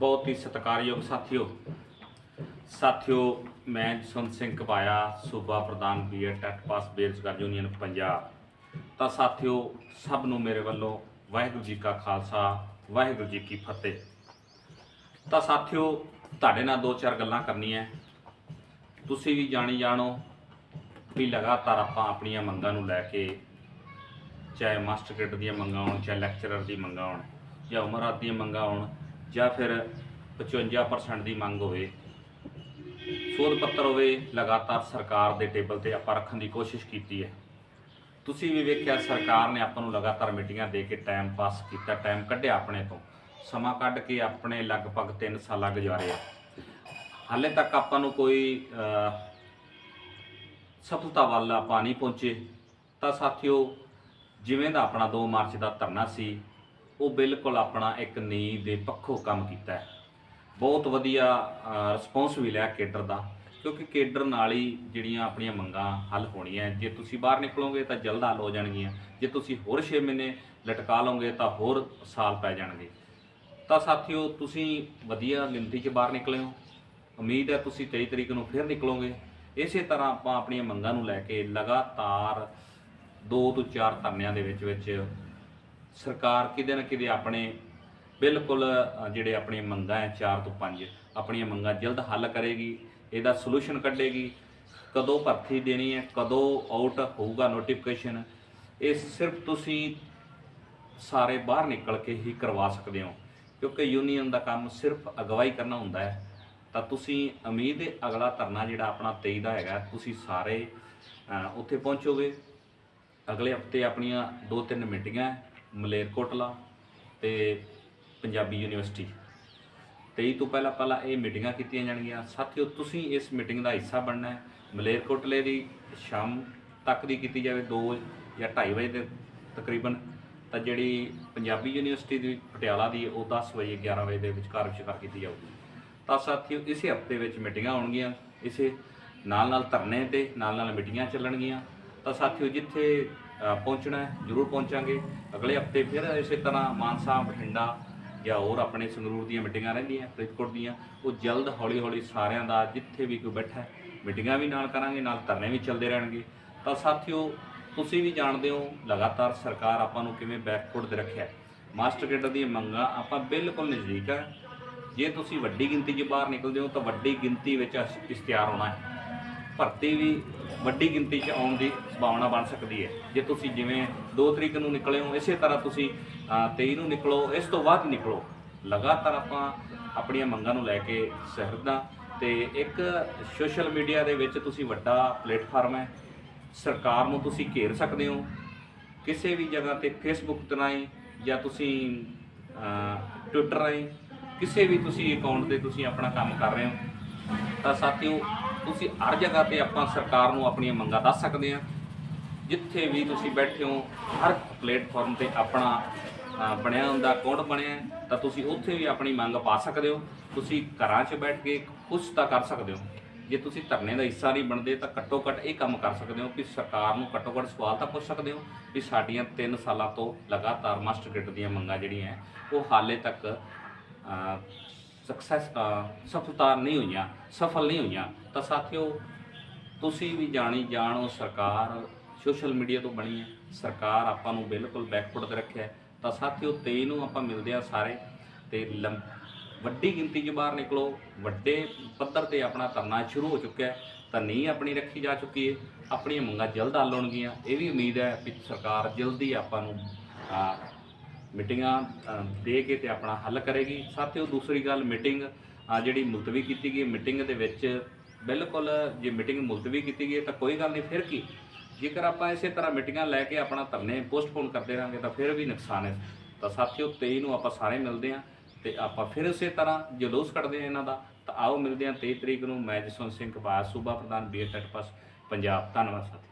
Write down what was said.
ਬਹੁਤ ਹੀ ਸਤਿਕਾਰਯੋਗ ਸਾਥੀਓ। ਸਾਥੀਓ, ਮੈਂ ਜਸਵੰਤ ਸਿੰਘ ਕਬਾਇਆ ਸੂਬਾ ਪ੍ਰਧਾਨ ਬੀਐਡ ਟੈਟ ਪਾਸ ਬੇਰੁਜ਼ਗਾਰ ਯੂਨੀਅਨ ਪੰਜਾਬ। ਤਾਂ ਸਾਥੀਓ, ਸਭ ਨੂੰ ਮੇਰੇ ਵੱਲੋਂ ਵਾਹਿਗੁਰੂ ਜੀ ਕਾ ਖਾਲਸਾ, ਵਾਹਿਗੁਰੂ ਜੀ ਕੀ ਫਤਿਹ। ਤਾਂ ਸਾਥੀਓ, ਤੁਹਾਡੇ ਨਾਲ ਦੋ ਚਾਰ ਗੱਲਾਂ ਕਰਨੀਆਂ। ਤੁਸੀਂ ਵੀ ਜਾਣੀ ਜਾਣੋ ਵੀ ਲਗਾਤਾਰ ਆਪਾਂ ਆਪਣੀਆਂ ਮੰਗਾਂ ਨੂੰ ਲੈ ਕੇ, ਚਾਹੇ ਮਾਸਟਰ ਗ੍ਰੇਡ ਦੀਆਂ ਮੰਗਾਂ ਹੋਣ, ਚਾਹੇ ਲੈਕਚਰਰ ਦੀ ਮੰਗਾਂ ਹੋਣ, ਜਾਂ ਉਮਰਾਂ ਦੀਆਂ ਮੰਗਾਂ ਹੋਣ ਜਾਂ ਫਿਰ 55% ਦੀ ਮੰਗ ਹੋਵੇ, ਸੋਧ ਪੱਤਰ ਹੋਵੇ, ਲਗਾਤਾਰ ਸਰਕਾਰ ਦੇ ਟੇਬਲ ਤੇ ਆਪਾਂ ਰੱਖਣ ਦੀ ਕੋਸ਼ਿਸ਼ ਕੀਤੀ ਹੈ। ਤੁਸੀਂ ਵੀ ਵੇਖਿਆ ਸਰਕਾਰ ਨੇ ਆਪਾਂ ਨੂੰ ਲਗਾਤਾਰ ਮੀਟਿੰਗਾਂ ਦੇ ਕੇ ਟਾਈਮ ਪਾਸ ਕੀਤਾ ਟਾਈਮ ਕੱਢਿਆ ਆਪਣੇ ਤੋਂ। ਸਮਾਂ ਕੱਢ ਕੇ ਆਪਣੇ ਲਗਭਗ 3 ਸਾਲਾਂ ਗੁਜ਼ਾਰੇ ਆ ਹਾਲੇ ਤੱਕ ਆਪਾਂ ਨੂੰ ਕੋਈ ਸਫਲਤਾ ਵੱਲ ਆਪਾਂ ਨਹੀਂ ਪਹੁੰਚੇ। ਤਾਂ ਸਾਥੀਓ, ਜਿਵੇਂ ਦਾ ਆਪਣਾ 2 ਮਾਰਚ ਦਾ ਧਰਨਾ ਸੀ ਉਹ ਬਿਲਕੁਲ ਆਪਣਾ ਇੱਕ ਨੀਂਹ ਦੇ ਪੱਖੋਂ ਕੰਮ ਕੀਤਾ ਹੈ। ਬਹੁਤ ਵਧੀਆ ਰਿਸਪੌਂਸ ਵੀ ਲਿਆ ਕੇਡਰ ਦਾ, ਕਿਉਂਕਿ ਕੇਡਰ ਨਾਲ ਹੀ ਜਿਹੜੀਆਂ ਆਪਣੀਆਂ ਮੰਗਾਂ ਹੱਲ ਹੋਣੀਆਂ ਜੇ ਤੁਸੀਂ ਬਾਹਰ ਨਿਕਲੋਗੇ ਤਾਂ ਜਲਦ ਹੱਲ ਹੋ ਜਾਣਗੀਆਂ, ਜੇ ਤੁਸੀਂ ਹੋਰ 6 ਮਹੀਨੇ ਲਟਕਾ ਲਓਗੇ ਤਾਂ ਹੋਰ ਸਾਲ ਪੈ ਜਾਣਗੇ। ਤਾਂ ਸਾਥੀਓ, ਤੁਸੀਂ ਵਧੀਆ ਗਿਣਤੀ 'ਚ ਬਾਹਰ ਨਿਕਲੇ ਹੋ। ਉਮੀਦ ਹੈ ਤੁਸੀਂ 23 ਤਰੀਕ ਨੂੰ ਫਿਰ ਨਿਕਲੋਗੇ। ਇਸੇ ਤਰ੍ਹਾਂ ਆਪਾਂ ਆਪਣੀਆਂ ਮੰਗਾਂ ਨੂੰ ਲੈ ਕੇ ਲਗਾਤਾਰ 2 ਤੋਂ 4 ਧਰਨਿਆਂ ਦੇ ਵਿੱਚ ਵਿੱਚ ਸਰਕਾਰ ਕਿਤੇ ਨਾ ਕਿਤੇ ਆਪਣੇ ਬਿਲਕੁਲ ਜਿਹੜੇ ਆਪਣੀਆਂ ਮੰਗਾਂ ਹੈ 4 ਤੋਂ 5 ਆਪਣੀਆਂ ਮੰਗਾਂ ਜਲਦ ਹੱਲ ਕਰੇਗੀ, ਇਹਦਾ ਸੋਲੂਸ਼ਨ ਕੱਢੇਗੀ। ਕਦੋਂ ਭਰਤੀ ਦੇਣੀ ਹੈ, ਕਦੋਂ ਆਊਟ ਹੋਊਗਾ ਨੋਟੀਫਿਕੇਸ਼ਨ ਇਹ ਸਿਰਫ ਤੁਸੀਂ ਸਾਰੇ ਬਾਹਰ ਨਿਕਲ ਕੇ ਹੀ ਕਰਵਾ ਸਕਦੇ ਹੋ। ਕਿਉਂਕਿ ਯੂਨੀਅਨ ਦਾ ਕੰਮ ਸਿਰਫ ਅਗਵਾਈ ਕਰਨਾ ਹੁੰਦਾ ਹੈ। ਤਾਂ ਤੁਸੀਂ ਉਮੀਦ ਹੈ ਅਗਲਾ ਧਰਨਾ ਜਿਹੜਾ ਆਪਣਾ 23 ਦਾ ਹੈਗਾ, ਤੁਸੀਂ ਸਾਰੇ ਉੱਥੇ ਪਹੁੰਚੋਗੇ। ਅਗਲੇ ਹਫ਼ਤੇ ਆਪਣੀਆਂ ਦੋ ਤਿੰਨ ਮੀਟਿੰਗਾਂ ਮਲੇਰਕੋਟਲਾ ਤੇ ਪੰਜਾਬੀ ਯੂਨੀਵਰਸਿਟੀ। 23 ਤੋਂ ਪਹਿਲਾਂ ਪਹਿਲਾਂ ਇਹ ਮੀਟਿੰਗਾਂ ਕੀਤੀਆਂ ਜਾਣਗੀਆਂ। ਸਾਥੀਓ, ਤੁਸੀਂ ਇਸ ਮੀਟਿੰਗ ਦਾ ਹਿੱਸਾ ਬਣਨਾ ਹੈ। ਮਲੇਰਕੋਟਲੇ ਦੀ ਸ਼ਾਮ ਤੱਕ ਦੀ ਕੀਤੀ ਜਾਵੇ 2 ਜਾਂ 2:30 ਵਜੇ ਦੇ ਤਕਰੀਬਨ। ਤਾਂ ਜਿਹੜੀ ਪੰਜਾਬੀ ਯੂਨੀਵਰਸਿਟੀ ਦੀ ਪਟਿਆਲਾ ਦੀ ਉਹ 10 ਵਜੇ 11 ਵਜੇ ਦੇ ਵਿਚਕਾਰ ਵਿਚਕਾਰ ਕੀਤੀ ਜਾਊਗੀ। ਤਾਂ ਸਾਥੀਓ, ਇਸੇ ਹਫ਼ਤੇ ਵਿੱਚ ਮੀਟਿੰਗਾਂ ਹੋਣਗੀਆਂ। ਇਸੇ ਨਾਲ ਨਾਲ ਧਰਨੇ ਤੇ ਨਾਲ ਨਾਲ ਮੀਟਿੰਗਾਂ ਚੱਲਣਗੀਆਂ। ਤਾਂ ਸਾਥੀਓ, ਜਿੱਥੇ ਪਹੁੰਚਣਾ ਜ਼ਰੂਰ ਪਹੁੰਚਾਂਗੇ। ਅਗਲੇ ਹਫ਼ਤੇ ਫਿਰ ਇਸੇ ਤਰ੍ਹਾਂ ਮਾਨਸਾ, ਬਠਿੰਡਾ ਜਾਂ ਹੋਰ ਆਪਣੇ ਸੰਗਰੂਰ ਦੀਆਂ ਮੀਟਿੰਗਾਂ ਰਹਿੰਦੀਆਂ, ਫਰੀਦਕੋਟ ਦੀਆਂ, ਉਹ ਜਲਦ ਹੌਲੀ ਹੌਲੀ ਸਾਰਿਆਂ ਦਾ ਜਿੱਥੇ ਵੀ ਕੋਈ ਬੈਠਾ ਮੀਟਿੰਗਾਂ ਵੀ ਨਾਲ ਕਰਾਂਗੇ, ਨਾਲ ਧਰਨੇ ਵੀ ਚੱਲਦੇ ਰਹਿਣਗੇ। ਤਾਂ ਸਾਥੀਓ, ਤੁਸੀਂ ਵੀ ਜਾਣਦੇ ਹੋ, ਲਗਾਤਾਰ ਸਰਕਾਰ ਆਪਾਂ ਨੂੰ ਕਿਵੇਂ ਬੈਕਫੁੱਟ ਤੇ ਰੱਖਿਆ ਮਾਸਟਰ ਕੇਡਰ ਦੀਆਂ ਮੰਗਾਂ ਆਪਾਂ ਬਿਲਕੁਲ ਨਜ਼ਦੀਕ ਹੈ ਜੇ ਤੁਸੀਂ ਵੱਡੀ ਗਿਣਤੀ 'ਚ ਬਾਹਰ ਨਿਕਲਦੇ ਹੋ, ਤਾਂ ਵੱਡੀ ਗਿਣਤੀ ਵਿੱਚ ਇਸ਼- ਇਸ਼ਤਿਹਾਰ ਹੋਣਾ ਹੈ। ਭਰਤੀ ਵੀ ਵੱਡੀ ਗਿਣਤੀ 'ਚ ਆਉਣ ਦੀ ਸੰਭਾਵਨਾ ਬਣ ਸਕਦੀ ਹੈ। ਜੇ ਤੁਸੀਂ ਜਿਵੇਂ 2 ਤਰੀਕ ਨੂੰ ਨਿਕਲੇ ਹੋ ਇਸੇ ਤਰ੍ਹਾਂ ਤੁਸੀਂ ਅ, 23 ਨੂੰ ਨਿਕਲੋ ਇਸ ਤੋਂ ਬਾਅਦ ਨਿਕਲੋ। ਲਗਾਤਾਰ ਆਪਾਂ ਆਪਣੀਆਂ ਮੰਗਾਂ ਨੂੰ ਲੈ ਕੇ ਸਹਿਰਦਾ। ਤੇ ਇੱਕ ਸੋਸ਼ਲ ਮੀਡੀਆ ਦੇ ਵਿੱਚ ਤੁਸੀਂ ਵੱਡਾ ਪਲੇਟਫਾਰਮ ਹੈ। ਸਰਕਾਰ ਨੂੰ ਤੁਸੀਂ ਘੇਰ ਸਕਦੇ ਹੋ। ਕਿਸੇ ਵੀ ਜਗ੍ਹਾ ਤੇ ਫੇਸਬੁੱਕ ਤੇ ਰਾਹੀਂ ਜਾਂ ਤੁਸੀਂ ਟਵਿੱਟਰ ਰਾਹੀਂ ਕਿਸੇ ਵੀ ਤੁਸੀਂ ਅਕਾਊਂਟ ਤੇ ਤੁਸੀਂ ਆਪਣਾ ਕੰਮ ਕਰ ਰਹੇ ਹੋ। ਤਾਂ ਸਾਥੀਓ ਤੁਸੀਂ ਹਰ ਜਗ੍ਹਾ ਤੇ ਆਪਾਂ ਸਰਕਾਰ ਨੂੰ ਆਪਣੀਆਂ ਮੰਗਾਂ ਦੱਸ ਸਕਦੇ ਹਾਂ। ਜਿੱਥੇ ਵੀ ਤੁਸੀਂ ਬੈਠੇ ਹੋ, ਹਰ ਪਲੇਟਫਾਰਮ ਤੇ ਆਪਣਾ ਬਣਿਆ ਹੁੰਦਾ ਅਕਾਊਂਟ ਬਣਿਆ ਤਾਂ ਤੁਸੀਂ ਉੱਥੇ ਵੀ ਆਪਣੀ ਮੰਗ ਪਾ ਸਕਦੇ ਹੋ। ਤੁਸੀਂ ਘਰਾਂ 'ਚ ਬੈਠ ਕੇ ਕੁਝ ਤਾਂ ਕਰ ਸਕਦੇ ਹੋ। ਜੇ ਤੁਸੀਂ ਧਰਨੇ ਦਾ ਹਿੱਸਾ ਨਹੀਂ ਬਣਦੇ, ਤਾਂ ਘੱਟੋ ਘੱਟ ਇਹ ਕੰਮ ਕਰ ਸਕਦੇ ਹੋ ਕਿ ਸਰਕਾਰ ਨੂੰ ਘੱਟੋ ਘੱਟ ਸਵਾਲ ਤਾਂ ਪੁੱਛ ਸਕਦੇ ਹੋ ਵੀ ਸਾਡੀਆਂ 3 ਸਾਲਾਂ ਤੋਂ ਲਗਾਤਾਰ ਮਾਸਟਰ ਗ੍ਰਿਡ ਦੀਆਂ ਮੰਗਾਂ ਜਿਹੜੀਆਂ ਉਹ ਹਾਲੇ ਤੱਕ ਸਕਸੈਸ ਸਫਲਤਾ ਨਹੀਂ ਹੋਈਆਂ, ਸਫਲ ਨਹੀਂ ਹੋਈਆਂ। ਤਾਂ ਸਾਥੀਓ, ਤੁਸੀਂ ਵੀ ਜਾਣੀ ਜਾਣੋ ਸਰਕਾਰ ਸੋਸ਼ਲ ਮੀਡੀਆ ਤੋਂ ਬਣੀ ਹੈ। ਸਰਕਾਰ ਆਪਾਂ ਨੂੰ ਬਿਲਕੁਲ ਬੈਕਫੁੱਟ ਤੇ ਰੱਖਿਆ ਤਾਂ ਸਾਥੀਓ 23 ਨੂੰ ਆਪਾਂ ਮਿਲਦੇ ਆ ਸਾਰੇ। ਤੇ ਲੰ- ਵੱਡੀ ਗਿਣਤੀ 'ਚ ਬਾਹਰ ਨਿਕਲੋ। ਵੱਡੇ ਪੱਧਰ ਤੇ ਆਪਣਾ ਧਰਨਾ ਸ਼ੁਰੂ ਹੋ ਚੁੱਕਿਆ ਹੈ। ਤਾਂ ਨਹੀਂ ਆਪਣੀ ਰੱਖੀ ਜਾ ਚੁੱਕੀ ਹੈ। ਆਪਣੀਆਂ ਮੰਗਾਂ ਜਲਦ ਹੱਲ ਹੋਣਗੀਆਂ। ਇਹ ਵੀ ਉਮੀਦ ਹੈ ਕਿ ਸਰਕਾਰ ਜਲਦੀ ਆਪਾਂ ਨੂੰ ਮੀਟਿੰਗਾਂ ਦੇ ਕੇ ਤੇ ਆਪਣਾ ਹੱਲ ਕਰੇਗੀ। ਸਾਥੀਓ, ਦੂਸਰੀ ਗੱਲ ਮੀਟਿੰਗ ਜਿਹੜੀ ਮੁਲਤਵੀ ਕੀਤੀ ਗਈ ਮੀਟਿੰਗ ਦੇ ਵਿੱਚ ਬਿਲਕੁਲ ਜੇ ਮੀਟਿੰਗ ਮੁਲਤਵੀ ਕੀਤੀ ਗਈ ਹੈ ਤਾਂ ਕੋਈ ਗੱਲ ਨਹੀਂ, ਫਿਰ ਕੀ? ਜੇਕਰ ਆਪਾਂ ਇਸੇ ਤਰ੍ਹਾਂ ਮੀਟਿੰਗਾਂ ਲੈ ਕੇ ਆਪਣਾ ਧਰਨੇ ਪੋਸਟਪੋਨ ਕਰਦੇ ਰਹਾਂਗੇ ਤਾਂ ਫਿਰ ਵੀ ਨੁਕਸਾਨ ਹੈ। ਤਾਂ ਸਾਥੀਓ 23 ਨੂੰ ਆਪਾਂ ਸਾਰੇ ਮਿਲਦੇ ਹਾਂ ਤੇ ਆਪਾਂ ਫਿਰ ਇਸੇ ਤਰ੍ਹਾਂ ਜਲੂਸ ਕੱਢਦੇ ਹਾਂ ਇਹਨਾਂ ਦਾ। ਤਾਂ ਆਓ ਮਿਲਦੇ ਹਾਂ 23 ਤਰੀਕ ਨੂੰ। ਮੈਂ ਜਸਵੰਤ ਸਿੰਘ ਕਪਾਸ ਸੂਬਾ ਪ੍ਰਧਾਨ, ਬੀਐਡ ਟੈਟ ਪਾਸ। ਪੰਜਾਬ। ਧੰਨਵਾਦ ਸਾਥੀ